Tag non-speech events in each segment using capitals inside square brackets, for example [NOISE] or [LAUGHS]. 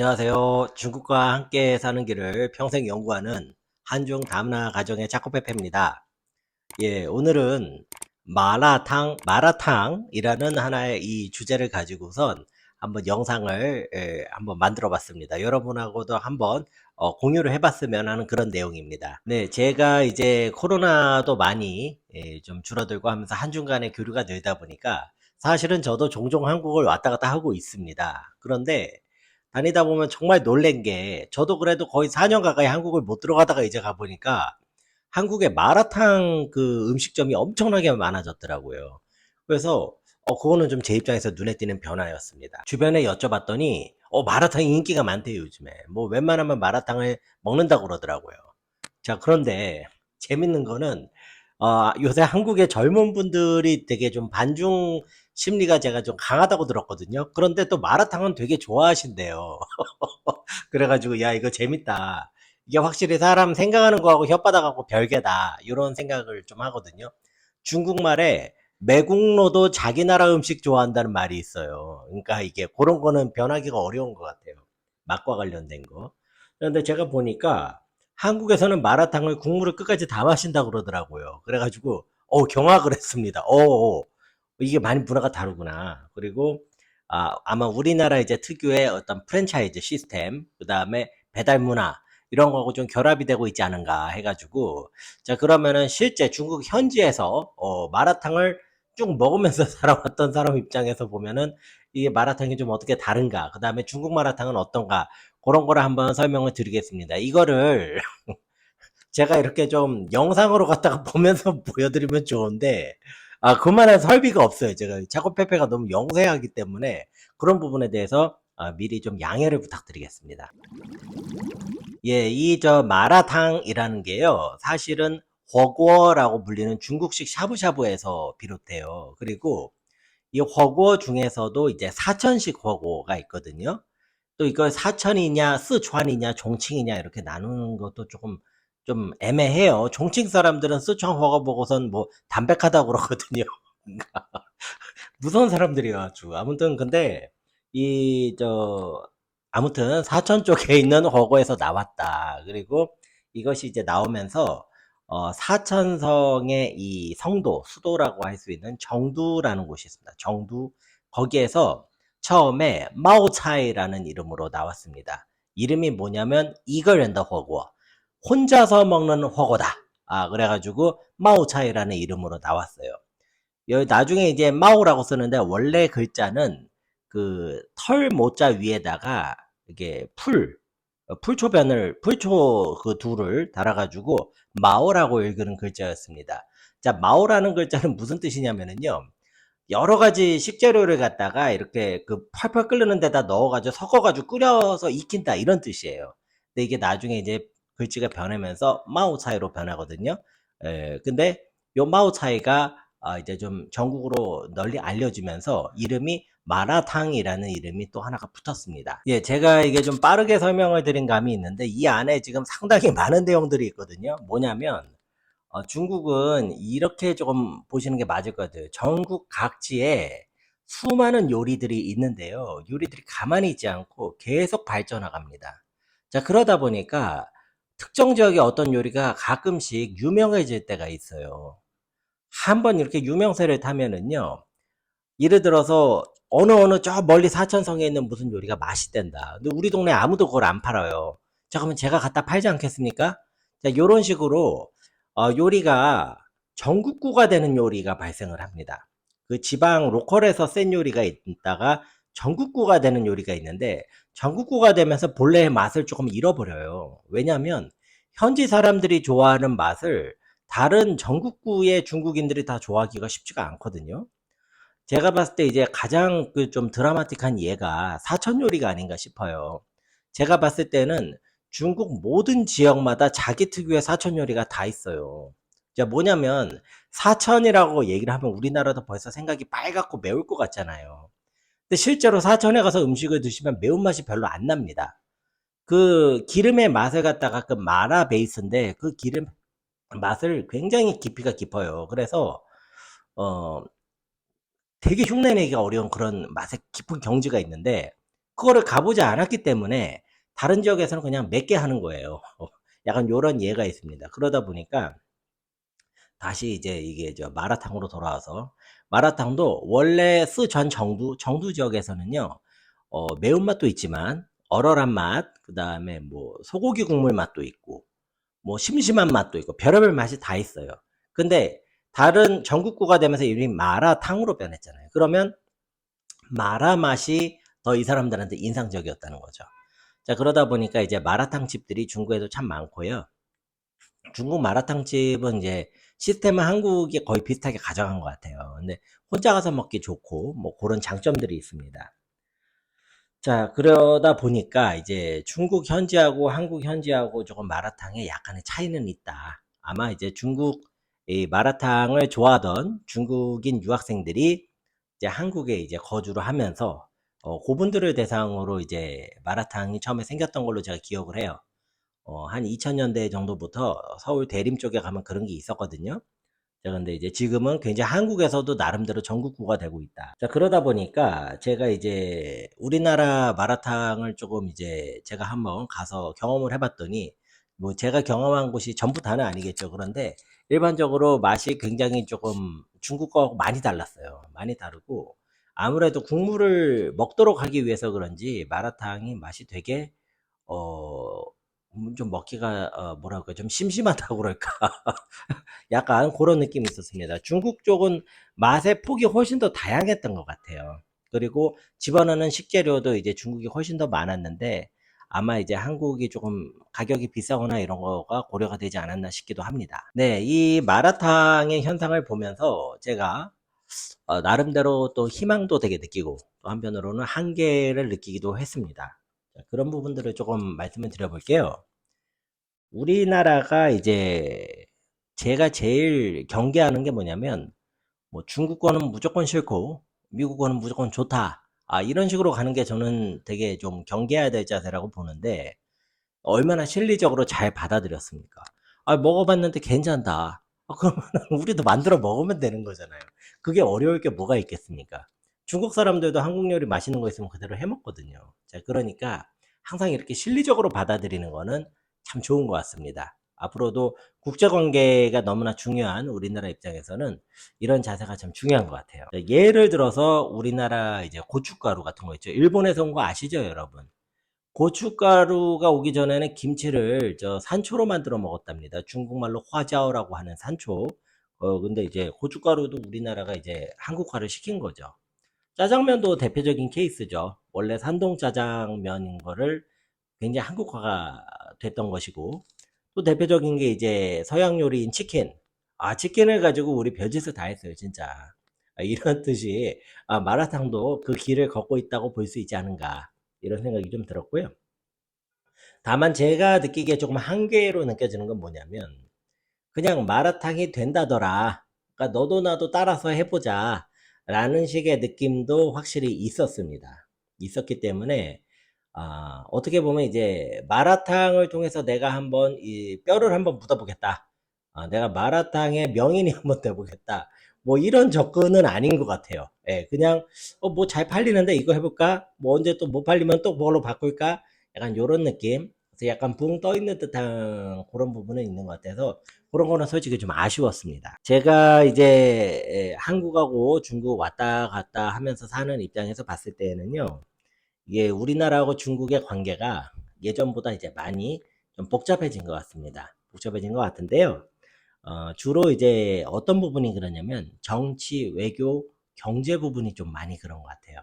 안녕하세요. 중국과 함께 사는 길을 평생 연구하는 한중 다문화 가정의 자코페페입니다. 예, 오늘은 마라탕, 마라탕이라는 하나의 이 주제를 가지고선 한번 영상을 예, 한번 만들어 봤습니다. 여러분하고도 한번 어, 공유를 해봤으면 하는 그런 내용입니다. 네, 제가 이제 코로나도 많이 예, 좀 줄어들고 하면서 한중 간의 교류가 늘다 보니까 사실은 저도 종종 한국을 왔다 갔다 하고 있습니다. 그런데 다니다 보면 정말 놀란 게 저도 그래도 거의 4년 가까이 한국을 못 들어가다가 이제 가보니까 한국에 마라탕 그 음식점이 엄청나게 많아졌더라고요. 그래서 어 그거는 좀 제 입장에서 눈에 띄는 변화였습니다. 주변에 여쭤봤더니 어 마라탕이 인기가 많대요 요즘에. 뭐 웬만하면 마라탕을 먹는다고 그러더라고요. 자 그런데 재밌는 거는 어 요새 한국의 젊은 분들이 되게 좀 반중 심리가 제가 좀 강하다고 들었거든요. 그런데 또 마라탕은 되게 좋아하신대요. [LAUGHS] 그래가지고 야 이거 재밌다. 이게 확실히 사람 생각하는 거하고 혓바닥하고 별개다. 이런 생각을 좀 하거든요. 중국말에 매국노도 자기 나라 음식 좋아한다는 말이 있어요. 그러니까 이게 그런 거는 변하기가 어려운 것 같아요. 맛과 관련된 거. 그런데 제가 보니까 한국에서는 마라탕을 국물을 끝까지 다 마신다고 그러더라고요. 그래가지고 어 경악을 했습니다. 어, 어. 이게 많이 문화가 다르구나. 그리고 아, 아마 우리나라 이제 특유의 어떤 프랜차이즈 시스템, 그 다음에 배달 문화, 이런 거하고 좀 결합이 되고 있지 않은가 해가지고, 자, 그러면은 실제 중국 현지에서, 어, 마라탕을 쭉 먹으면서 [LAUGHS] 살아왔던 사람 입장에서 보면은, 이게 마라탕이 좀 어떻게 다른가, 그 다음에 중국 마라탕은 어떤가, 그런 거를 한번 설명을 드리겠습니다. 이거를, [LAUGHS] 제가 이렇게 좀 영상으로 갖다가 [LAUGHS] 보면서 보여드리면 좋은데, 아, 그만한 설비가 없어요. 제가 차고페페가 너무 영세하기 때문에 그런 부분에 대해서 아, 미리 좀 양해를 부탁드리겠습니다. 예, 이 저 마라탕이라는 게요. 사실은 허구어라고 불리는 중국식 샤브샤브에서 비롯돼요. 그리고 이 허구어 중에서도 이제 사천식 허구어가 있거든요. 또 이걸 사천이냐, 스촨이냐, 종칭이냐 이렇게 나누는 것도 조금 좀 애매해요. 종칭 사람들은 스촨 허거 보고선 뭐 담백하다고 그러거든요. [LAUGHS] 무서운 사람들이어가지고 아무튼 근데 이 저 아무튼 사천 쪽에 있는 허거에서 나왔다. 그리고 이것이 이제 나오면서 어, 사천성의 이 성도, 수도라고 할 수 있는 정두라는 곳이 있습니다. 정두 거기에서 처음에 마오차이라는 이름으로 나왔습니다. 이름이 뭐냐면 이글랜더 허거. 혼자서 먹는 허거다. 아, 그래가지고 마오차이라는 이름으로 나왔어요. 여기 나중에 이제 마오라고 쓰는데 원래 글자는 그 털 모자 위에다가 이게 풀, 어, 풀초변을, 풀초 그 둘을 달아가지고 마오라고 읽는 글자였습니다. 자, 마오라는 글자는 무슨 뜻이냐면은요. 여러 가지 식재료를 갖다가 이렇게 그 펄펄 끓는 데다 넣어가지고 섞어가지고 끓여서 익힌다 이런 뜻이에요. 근데 이게 나중에 이제 글씨가 변하면서 마오차이로 변하거든요. 에, 근데 요 마오차이가 아, 이제 좀 전국으로 널리 알려지면서 이름이 마라탕이라는 이름이 또 하나가 붙었습니다. 예, 제가 이게 좀 빠르게 설명을 드린 감이 있는데 이 안에 지금 상당히 많은 내용들이 있거든요. 뭐냐면 어, 중국은 이렇게 조금 보시는 게 맞을 것 같아요. 전국 각지에 수많은 요리들이 있는데요. 요리들이 가만히 있지 않고 계속 발전해갑니다. 자, 그러다 보니까 특정 지역의 어떤 요리가 가끔씩 유명해질 때가 있어요. 한번 이렇게 유명세를 타면은요. 예를 들어서 어느 어느 저 멀리 사천성에 있는 무슨 요리가 맛있댄다. 근데 우리 동네 아무도 그걸 안 팔아요. 자, 그러면 제가 갖다 팔지 않겠습니까? 자, 요런 식으로 어, 요리가 전국구가 되는 요리가 발생을 합니다. 그 지방 로컬에서 센 요리가 있다가 전국구가 되는 요리가 있는데 전국구가 되면서 본래의 맛을 조금 잃어버려요. 왜냐하면 현지 사람들이 좋아하는 맛을 다른 전국구의 중국인들이 다 좋아하기가 쉽지가 않거든요. 제가 봤을 때 이제 가장 그 좀 드라마틱한 예가 사천 요리가 아닌가 싶어요. 제가 봤을 때는 중국 모든 지역마다 자기 특유의 사천 요리가 다 있어요. 자, 뭐냐면 사천이라고 얘기를 하면 우리나라도 벌써 생각이 빨갛고 매울 것 같잖아요. 근데 실제로 사천에 가서 음식을 드시면 매운맛이 별로 안 납니다. 그 기름의 맛을 갖다가 그 마라 베이스인데 그 기름 맛을 굉장히 깊이가 깊어요. 그래서 어 되게 흉내내기가 어려운 그런 맛의 깊은 경지가 있는데 그거를 가보지 않았기 때문에 다른 지역에서는 그냥 몇 개 하는 거예요. [LAUGHS] 약간 요런 예가 있습니다. 그러다 보니까 다시 이제 이게 저 마라탕으로 돌아와서 마라탕도 원래 쓰전 정두 정두 지역에서는요. 어 매운맛도 있지만 얼얼한 맛, 그 다음에 뭐 소고기 국물 맛도 있고 뭐 심심한 맛도 있고 별의별 맛이 다 있어요. 근데 다른 전국구가 되면서 이름이 마라탕으로 변했잖아요. 그러면 마라 맛이 더 이 사람들한테 인상적이었다는 거죠. 자, 그러다 보니까 이제 마라탕 집들이 중국에도 참 많고요. 중국 마라탕 집은 이제 시스템은 한국이 거의 비슷하게 가져간 것 같아요. 근데 혼자 가서 먹기 좋고 뭐 그런 장점들이 있습니다. 자, 그러다 보니까 이제 중국 현지하고 한국 현지하고 조금 마라탕에 약간의 차이는 있다. 아마 이제 중국 이 마라탕을 좋아하던 중국인 유학생들이 이제 한국에 이제 거주를 하면서 어, 그분들을 대상으로 이제 마라탕이 처음에 생겼던 걸로 제가 기억을 해요. 어, 한 2000년대 정도부터 서울 대림 쪽에 가면 그런 게 있었거든요. 자, 근데 이제 지금은 굉장히 한국에서도 나름대로 전국구가 되고 있다. 자, 그러다 보니까 제가 이제 우리나라 마라탕을 조금 이제 제가 한번 가서 경험을 해봤더니 뭐 제가 경험한 곳이 전부 다는 아니겠죠. 그런데 일반적으로 맛이 굉장히 조금 중국 거하고 많이 달랐어요. 많이 다르고 아무래도 국물을 먹도록 하기 위해서 그런지 마라탕이 맛이 되게 어, 음, 좀 먹기가 어, 뭐랄까 좀 심심하다고 그럴까 [LAUGHS] 약간 그런 느낌이 있었습니다. 중국 쪽은 맛의 폭이 훨씬 더 다양했던 것 같아요. 그리고 집어넣는 식재료도 이제 중국이 훨씬 더 많았는데 아마 이제 한국이 조금 가격이 비싸거나 이런 거가 고려가 되지 않았나 싶기도 합니다. 네, 이 마라탕의 현상을 보면서 제가 어, 나름대로 또 희망도 되게 느끼고 또 한편으로는 한계를 느끼기도 했습니다. 자, 그런 부분들을 조금 말씀을 드려볼게요. 우리나라가 이제 제가 제일 경계하는 게 뭐냐면 뭐 중국 거는 무조건 싫고 미국 거는 무조건 좋다. 아, 이런 식으로 가는 게 저는 되게 좀 경계해야 될 자세라고 보는데 얼마나 실리적으로 잘 받아들였습니까? 아, 먹어봤는데 괜찮다. 아, 그러면 [LAUGHS] 우리도 만들어 먹으면 되는 거잖아요. 그게 어려울 게 뭐가 있겠습니까? 중국 사람들도 한국 요리 맛있는 거 있으면 그대로 해 먹거든요. 자, 그러니까 항상 이렇게 실리적으로 받아들이는 거는 참 좋은 것 같습니다. 앞으로도 국제관계가 너무나 중요한 우리나라 입장에서는 이런 자세가 참 중요한 것 같아요. 자, 예를 들어서 우리나라 이제 고춧가루 같은 거 있죠. 일본에서 온 거 아시죠, 여러분? 고춧가루가 오기 전에는 김치를 저 산초로 만들어 먹었답니다. 중국말로 화자오라고 하는 산초. 어, 근데 이제 고춧가루도 우리나라가 이제 한국화를 시킨 거죠. 짜장면도 대표적인 케이스죠. 원래 산동 짜장면인 거를 굉장히 한국화가 됐던 것이고, 또 대표적인 게 이제 서양 요리인 치킨. 아, 치킨을 가지고 우리 별짓을 다 했어요, 진짜. 아, 이런 [LAUGHS] 뜻이, 아, 마라탕도 그 길을 걷고 있다고 볼 수 있지 않은가. 이런 생각이 좀 들었고요. 다만 제가 느끼기에 조금 한계로 느껴지는 건 뭐냐면, 그냥 마라탕이 된다더라. 그러니까 너도 나도 따라서 해보자. 라는 식의 느낌도 확실히 있었습니다. 있었기 때문에, 아, 어떻게 보면 이제 마라탕을 통해서 내가 한번 이 뼈를 한번 묻어보겠다. 아, 내가 마라탕의 명인이 [LAUGHS] 한번 돼보겠다. 뭐 이런 접근은 아닌 것 같아요. 예, 그냥 어, 뭐 잘 팔리는데 이거 해볼까? 뭐 언제 또 못 팔리면 또 뭐로 바꿀까? 약간 요런 느낌. 그래서 약간 붕 떠 있는 듯한 그런 부분은 있는 것 같아서 그런 거는 솔직히 좀 아쉬웠습니다. 제가 이제 예, 한국하고 중국 왔다 갔다 하면서 사는 입장에서 봤을 때는요. 이게 우리나라하고 중국의 관계가 예전보다 이제 많이 좀 복잡해진 것 같습니다. 복잡해진 것 같은데요. 어, 주로 이제 어떤 부분이 그러냐면 정치, 외교, 경제 부분이 좀 많이 그런 것 같아요.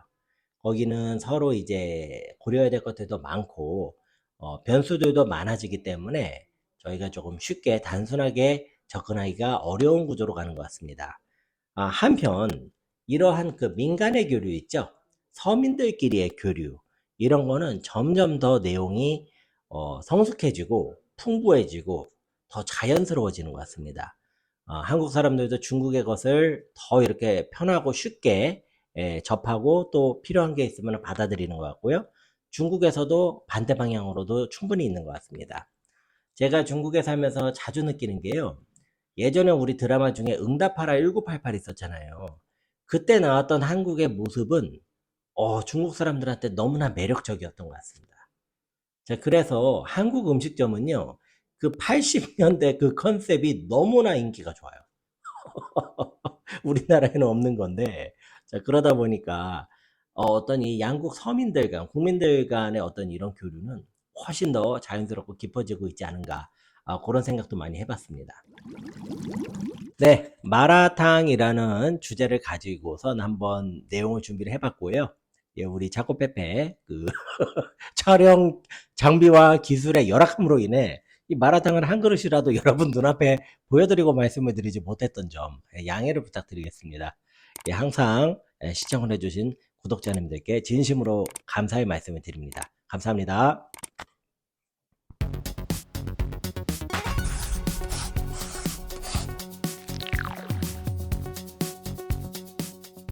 거기는 서로 이제 고려해야 될 것들도 많고, 어, 변수들도 많아지기 때문에 저희가 조금 쉽게 단순하게 접근하기가 어려운 구조로 가는 것 같습니다. 아, 한편, 이러한 그 민간의 교류 있죠? 서민들끼리의 교류, 이런 거는 점점 더 내용이 어, 성숙해지고 풍부해지고 더 자연스러워지는 것 같습니다. 어, 한국 사람들도 중국의 것을 더 이렇게 편하고 쉽게 예, 접하고 또 필요한 게 있으면 받아들이는 것 같고요. 중국에서도 반대 방향으로도 충분히 있는 것 같습니다. 제가 중국에 살면서 자주 느끼는 게요. 예전에 우리 드라마 중에 응답하라 1988 있었잖아요. 그때 나왔던 한국의 모습은 어, 중국 사람들한테 너무나 매력적이었던 것 같습니다. 자, 그래서 한국 음식점은요, 그 80년대 그 컨셉이 너무나 인기가 좋아요. [LAUGHS] 우리나라에는 없는 건데, 자, 그러다 보니까, 어, 떤이 양국 서민들 간, 국민들 간의 어떤 이런 교류는 훨씬 더 자연스럽고 깊어지고 있지 않은가, 아, 그런 생각도 많이 해봤습니다. 네, 마라탕이라는 주제를 가지고선 한번 내용을 준비를 해봤고요. 예, 우리 자코페페 그 [LAUGHS] 촬영 장비와 기술의 열악함으로 인해 이 마라탕을 한 그릇이라도 [LAUGHS] 여러분 눈앞에 보여드리고 말씀을 드리지 못했던 점 예, 양해를 부탁드리겠습니다. 예, 항상 예, 시청을 해주신 구독자님들께 진심으로 감사의 말씀을 드립니다. 감사합니다.